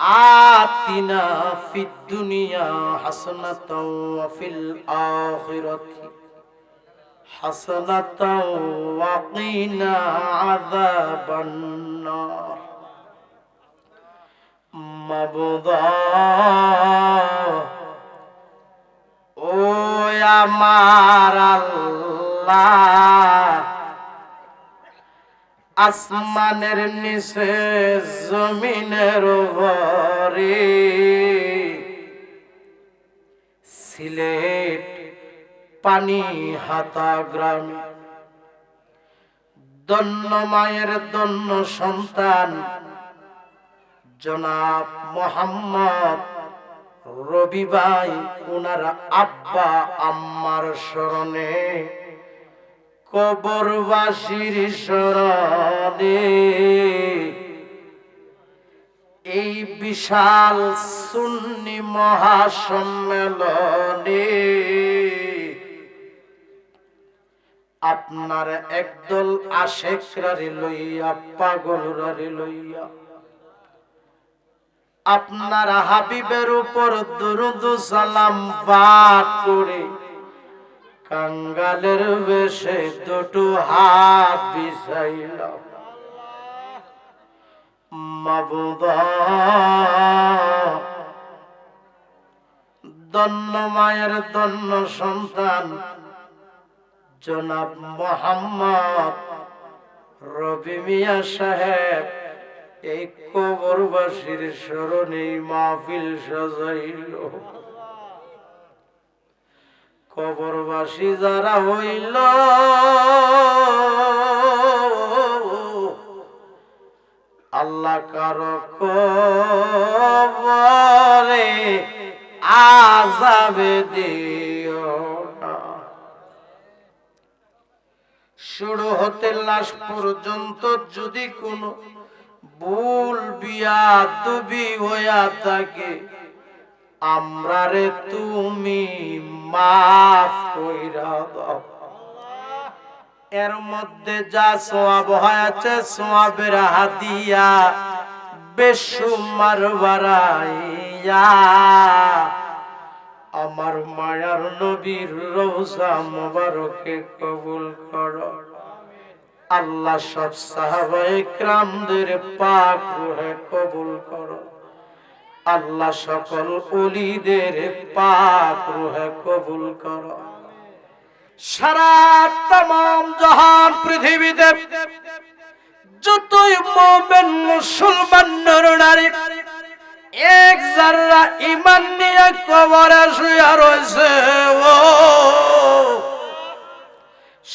আতিনা ফিদ দুনিয়া হাসানাতাও ফিল আখিরাতি হাসানাতাও ওয়া কিনা আযাবান নার। মাবুদা ও আমার আল্লাহ। আসমানের নিচে, জমিনের উপরে। সিলেট, পানি হাতা গ্রামে। দন্য মায়ের দন্য সন্তান, জনাব মোহাম্মদ রবিবাই ওনার আব্বা আম্মার স্মরণে। কবরবাসীর স্মরণে এই বিশাল সুন্নি মহাসম্মেলনে আপনার একদল আশেকরারে লইয়া, পাগলরারে লইয়া, আপনার হাবিবের উপর দুরুদ সালাম পাঠ করে কাঙ্গালের বেশে দুটো হাত বিছাইল দন্ন মায়ের দন্ন সন্তান, জনাব মোহাম্মদ রবি মিয়া সাহেব, এই কবরবাসীর স্মরণে মাহফিল সাজাইল। কবরবাসী যারা হইল, আল্লাহ কারও কবরে আজাবে দিও শুরু হতে লাশ পর্যন্ত যদি কোনো ভুল বিয়া তুবি হইয়া থাকে আমরা রে তুমি মাফ কইরা দাও। এর মধ্যে যা সোয়াব হয়েছে, সোয়াবের হাতিয়া বেসুমার বাড়াইয়া আমার মায়ার নবীর রোজা মোবারকে কবুল করো। আল্লাহ সব সাহাবায়ে ক্রামদের পাক কবুল করো। আল্লাহ সকল অলিদের পাক রুহে কবুল করো। সারা তাম জাহান পৃথিবীতে যতই মোমেন মুসলমান নর নারী, এক জাররা ইমান নিয়ে কবরে শুয়া রয়েছে, ও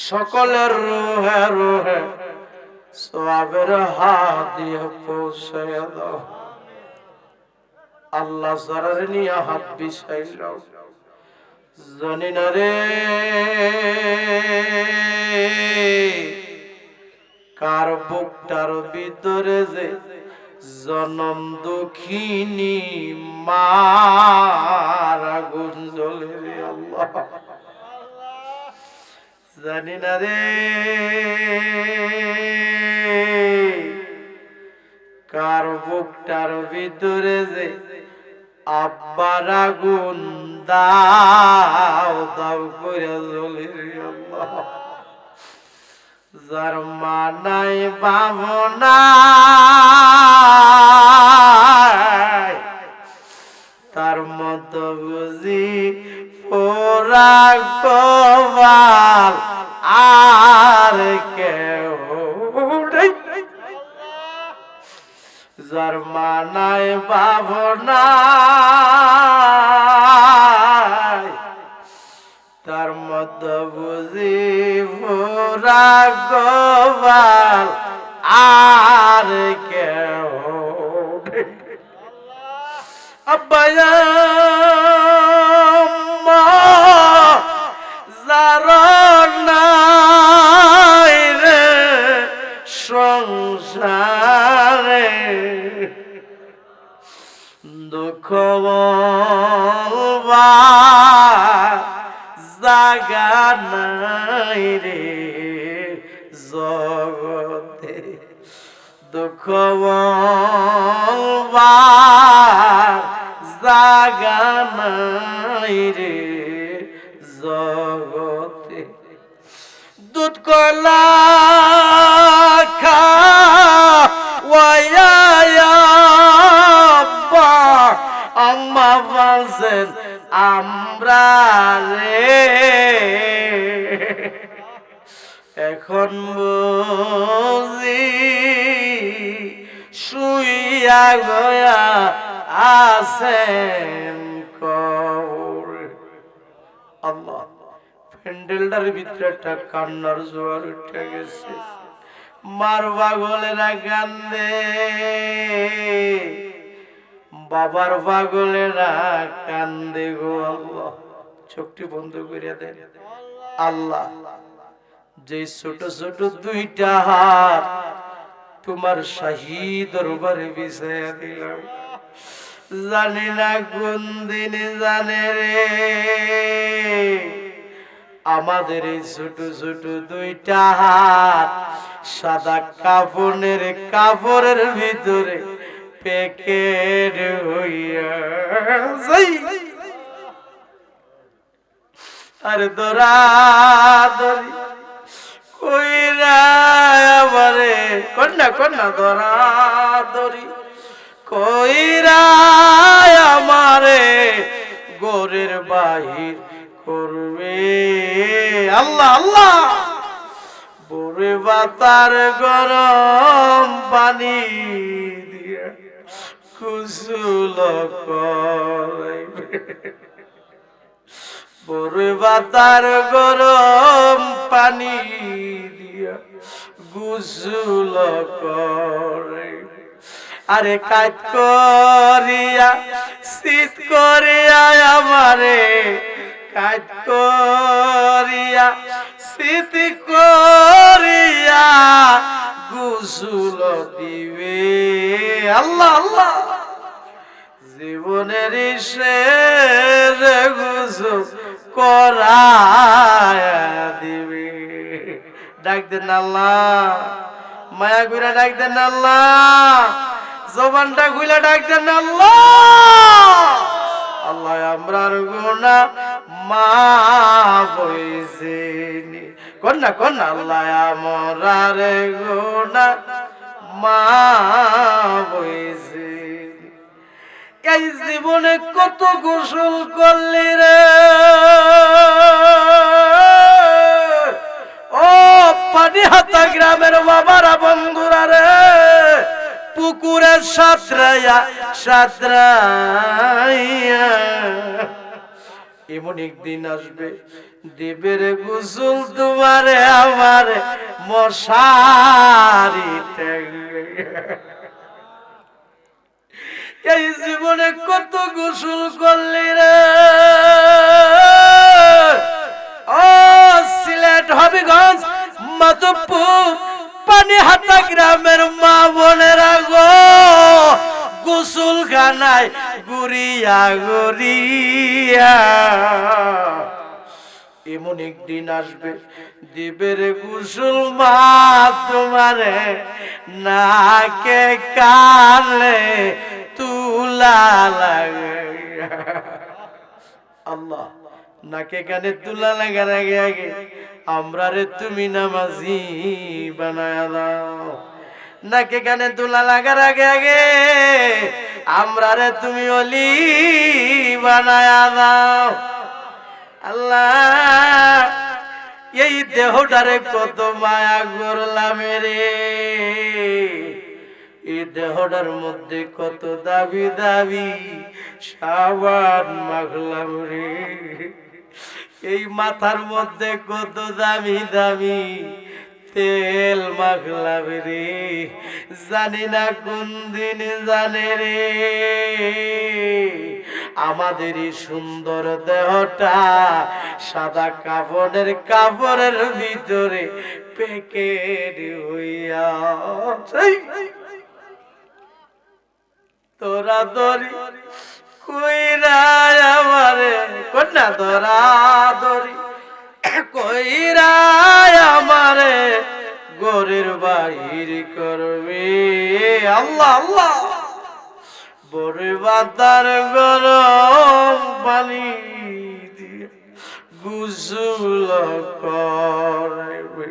সকলের রোহে রোহে সবের হাত দিয়ে পৌঁছে দাও। আল্লাহ সরার নিয়ে হাত বিষাইল জানি না রে, কার বুকটার ভিতরে যে জনম দুঃখিনী মারা গুঞ্জলে রে আল্লাহ। জানি না রে, কার বুকটার ভিতরে যে আব্বার আগুন দাও দাও করে জ্বলে মানাই বাবনা তার মত বুঝি পোরা কবাল আর কেউ যার বাবনা তার মত বুঝি ভোরা গোবাল আর কেউ। আব্বায়া দুঃখ জাগানাই রে জগতে। দুঃখ জাগানাই রে জগতে। দুধ কলা খা বলছেন আমরা রে। এখন বুঝি শুইয়া গয়া আছেন আল্লাহ, প্যান্ডেলটার ভিতরে একটা কান্নার জোয়ার উঠে গেছে। মার পাগলেরা কান্দে। বাবার পাগলেরা কান্দে গো আল্লাহ। চোখটি বন্ধ করিয়া দেন। আল্লাহ যে ছোট ছোট দুইটা হাত তোমার শাহী দরবারে বিছাইয়া দিলাম। জানি না কোন দিন জানে রে। আমাদের এই ছোট ছোট দুইটা হাত সাদা কাপড়ের কাপড়ের ভিতরে প্যাকেট হইয়া আরে দরা দরি কইরা কন্যা কন্যা দরা দরি কইরা আমারে গোরের বাহির করবে। আল্লাহ আল্লাহ! বরে বাতার গরম পানি কুসুল গরম পানি দিয়া গুসুল করে আরে কাজ করিয়া শীত করিয়া আমারে কাজ করিয়া শীত করিয়া গুসুল দিবে আল্লাহ আল্লাহ জীবনের গুসুল করায়া দিবে। ডাক দেন আল্লাহ। মায়া গুলা ডাক দেন আল্লাহ। জবানটা গুলা ডাক দেন আল্লাহ। আল্লাহ, আমরার গুণা মা বইছে কন্যা কন্যা আল্লাহ, আমরার গুণা মা বইছে এই জীবনে কত গোসল করলি রে? ও পানি হাতা গ্রামের বাবারা বন্ধুরা রে, পুকুরে সাঁতরাইয়া সাঁতরাইয়া। এমন একদিন আসবে, দেবের গুসল তোমারে আমার মশারি এই জীবনে কত গোসল করলি রে? ও, সিলেট, হবিগঞ্জ পানি হাতা গ্রামের মা বোনেরা গো গোসল খানায় গুরিয়া গুরিয়া এমন একদিন আসবে, দেবের গুসল মা তোমারে নাকে কালে তুলা আল্লাহ, নাকে কানে তুলা লাগার আগে আগে আমরা রে তুমি নামাজি বানায় দাও। নাকে কানে তুলা লাগার আগে আগে আমরা রে তুমি অলি বানায় দাও। আল্লাহ, এই দেহটারে কত মায়া করলাম রে। এই দেহটার মধ্যে কত দাবি দাবি? সাবান মাখলাম রে। এই মাথার মধ্যে কত দামি দামি তেল মাখলাম রে। জানি না কোন দিন জানে রে। আমাদের সুন্দর দেহটা সাদা কাপড়ের কাপড়ের ভিতরে প্যাকেট হইয়া তোরা দরি কইরা আমারে, কন্যা তোরা দরি কইরা আমারে, গরের বাহির করবে। আল্লাহ আল্লাহ। বরে বাতার গরম পানি গুসুল করবে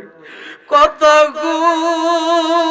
কত গুণা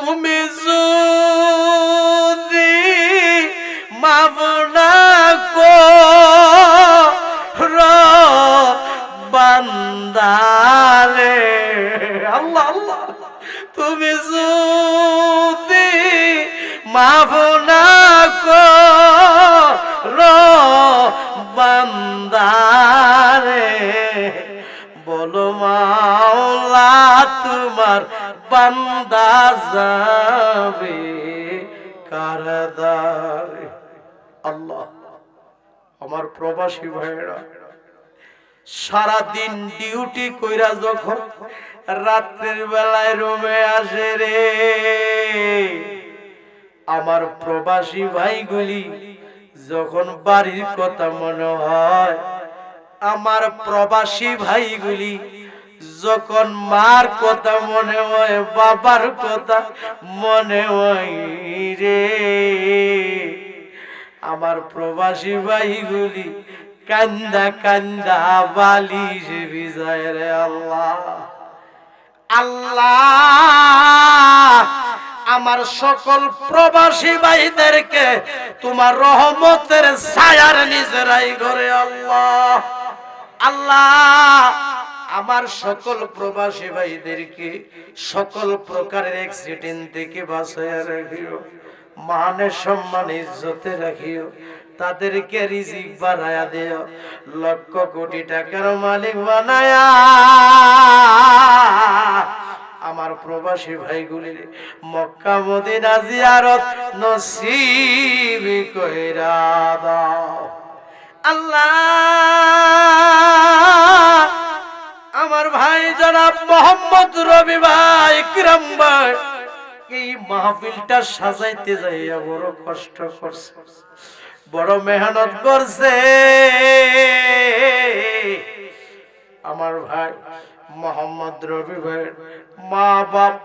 তুমি যদি মাবনা কর বান্দারে আল্লাহ আল্লাহ তুমি যদি মাবনা কর বান্দারে বলো মাওলা, তোমার বান্দা যাবে কারাদারে। আল্লাহ, আমার প্রবাসী ভাইরা সারাদিন ডিউটি কইরা যখন রাত্রের বেলায় রুমে আসে রে, আমার প্রবাসী ভাইগুলি যখন বাড়ির কথা মনে হয় আমার প্রবাসী ভাইগুলি, যখন মার কথা মনে হয়, বাবার কথা মনে হয় রে। আমার প্রবাসী ভাইগুলি কান্দা কান্দা বালিশ বিজয় রে আল্লাহ। আল্লাহ, আমার সকল প্রবাসী ভাইদেরকে তোমার রহমতের ছায়ার নিজেরাই ঘরে আল্লাহ। আল্লাহ, আমার সকল প্রবাসী ভাইদেরকে সকল প্রকারের অ্যাক্সিডেন্ট থেকে বাঁচাইয়া রাখিও মানের সম্মান, ইজ্জতে রাখিও, তাদেরকে রিজিক বাড়ায়া দিও, লক্ষ কোটি টাকার মালিক বানায়া আমার প্রবাসী ভাইগুলির মক্কা, মদিনা জিয়ারত নসিব কইরা দাও। আমার ভাই মোহাম্মদ রবি এই মাহফিলটা কষ্ট করছে মেহনত ভাই, মা বাপ,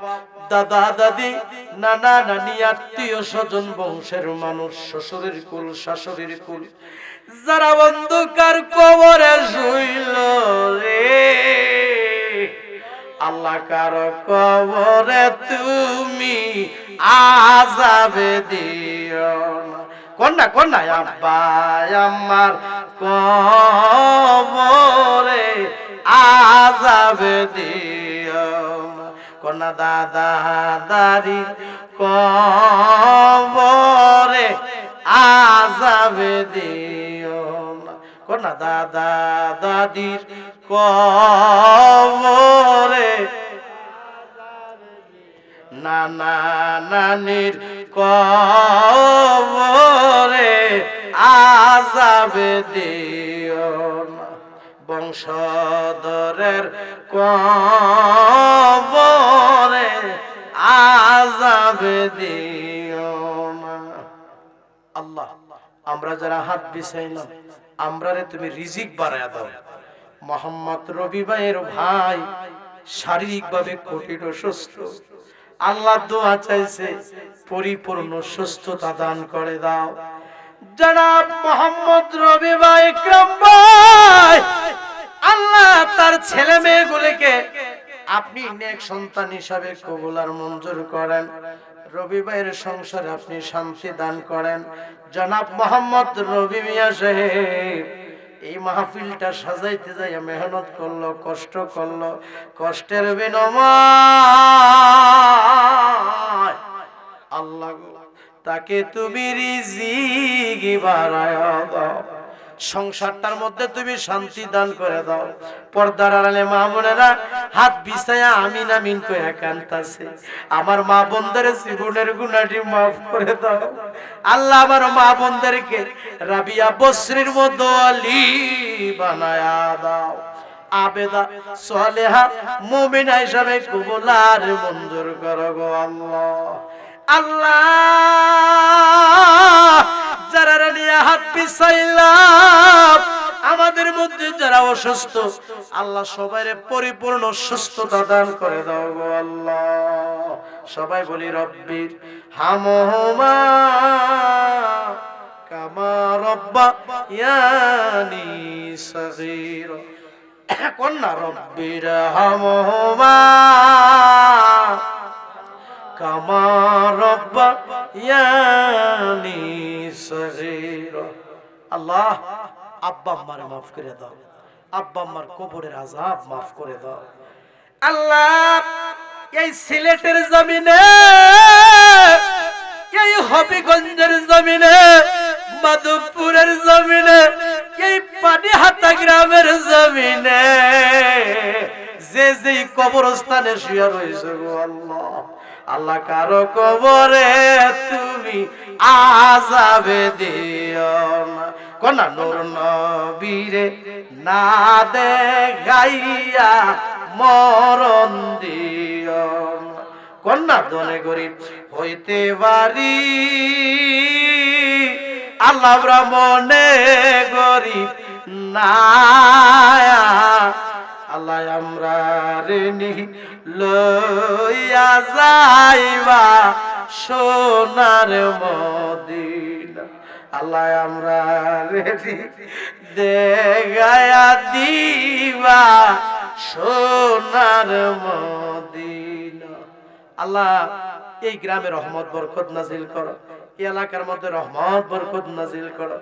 দাদা দাদি, নানা নানি, আত্মীয় স্বজন, বংশের মানুষ, শ্বশুরের কুল, শাশুড়ির কুল যারা অন্ধকার কবরে শুইল রে। আল্লাহ কারও কবরে তুমি আজাবে দিও কন্যা কন্যা আব্বা, আমার কবরে আজাবে দিও কন্যা দাদা দারি কবরে আজাবে দিও না দাদা দাদির কবরে। নানা নানির কবরে আজাবে দিও বংশধরের কবরে আজাবে দিও আল্লাহ। আমরা যারা হাত বিছাইলাম আমরা তুমি রিজিক বাড়ায় দাও। মোহাম্মদ রবি ভাইয়ের ভাই শারীরিকভাবে কঠিন অসুস্থ আল্লাহ দোয়া চাইছে, পরিপূর্ণ সুস্থতা দান করে দাও। জনাব মোহাম্মদ রবি ভাই, ইকরাম ভাই, আল্লাহ তার ছেলে মেয়েগুলিকে আপনি নেক সন্তান হিসাবে কবুল আর মঞ্জুর করেন। রবি ভাইয়ের সংসারে আপনি শান্তি দান করেন। জনাব মোহাম্মদ রবি মিয়া সাহেব, এই মাহফিলটা সাজাইতে যাইয়া মেহনত করল, কষ্ট করল, কষ্টের বিনিময়। আল্লাহ তাকে তুমি রিজিক বাড়ায় দাও। সংসারটার মধ্যে তুমি শান্তি দান করে দাও। পর্দার আড়ালে মা বোনেরা হাত বিছায়া আমিন আমিন করে কান্তাছে। আমার মা বোনদের জীবনের গুণাটি মাফ করে দাও। আল্লাহ আমার মা বোনদেরকে রাবিয়া বসরির মতো আলী বানায়া দাও। আবেদা সোয়ালেহা মুমিনা হিসাবে কবুলার মঞ্জুর করো গো আল্লাহ। আল্লাহ যারা নিয়ে হাত পিছাইলাম, আমাদের মধ্যে যারা অসুস্থ, আল্লাহ সবাই পরিপূর্ণ সুস্থতা দান করে দাও গো আল্লাহ। সবাই বলি রব্বির হামহমা কামা রব্বা ইয়ানি কন্যা রব্বির হামহমা কামা রব্বা ইয়ানি সগীর। আল্লাহ, আব্বা আম্মার মাফ করে দাও। আব্বা আম্মার কবরের আজাব মাফ করে দাও। আল্লাহ, এই সিলেটের জমিনে, এই হবিগঞ্জের জমিনে, মাধবপুরের জমিনে, এই পানিহাতা গ্রামের জমিনে, যে যে কবরস্থানে শুয়ে রয়েছে আল্লাহ। আল্লাহ কারও কবরে তুমি আজাবে দিও না। কনা নূর নবীরে না দেখাইয়া মরণ দিও কন্যা দনে গরিব হইতে পারি। আল্লাহ ব্রাহ্মণে গরিব না আল্লাহ আমরা রেনি লইয়া যাইবা সোনার মদিনা। আল্লাহ আমরা রেডি দেগায়া দিবা সোনার মদিনা। আল্লাহ, এই গ্রামে রহমত বরকত নাজিল করো। এলাকার মধ্যে রহমত, বরকত নাজিল করো।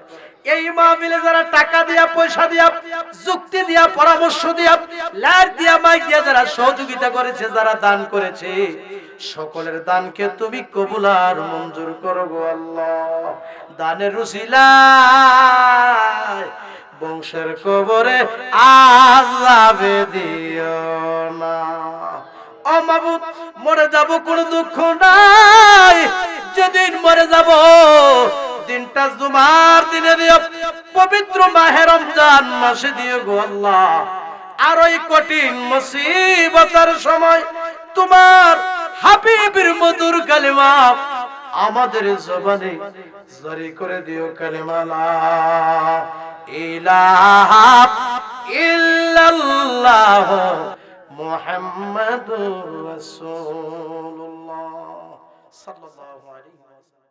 এই মাহফিলে যারা টাকা দিয়া, পয়সা দিয়া, যুক্তি দিয়া, পরামর্শ দিয়া, লাইট দিয়া, মাইক দিয়া যারা সহযোগিতা করেছে, যারা দান করেছে, সকলের দানকে তুমি কবুল আর মঞ্জুর করো গো আল্লাহ। দানের রুসিলায় বংশের কবরে আজাবে দিও না। অমাবুত মরে যাব কোনো দুঃখ নাই। যেদিন মরে যাব, দিনটা জুমার দিনে দিও পবিত্র মাহে রমজান মাসে দিও গো আল্লাহ। আর ওই কঠিন মুসিবতার সময় তোমার হাবিবের মধুর কালিমা আমাদের জবানে জরি করে দিও কালিমালা ইলাহা ইল্লাল্লাহ মুহাম্মাদুর রাসূলুল্লাহ। সাল্লাল্লাহু আলাইহি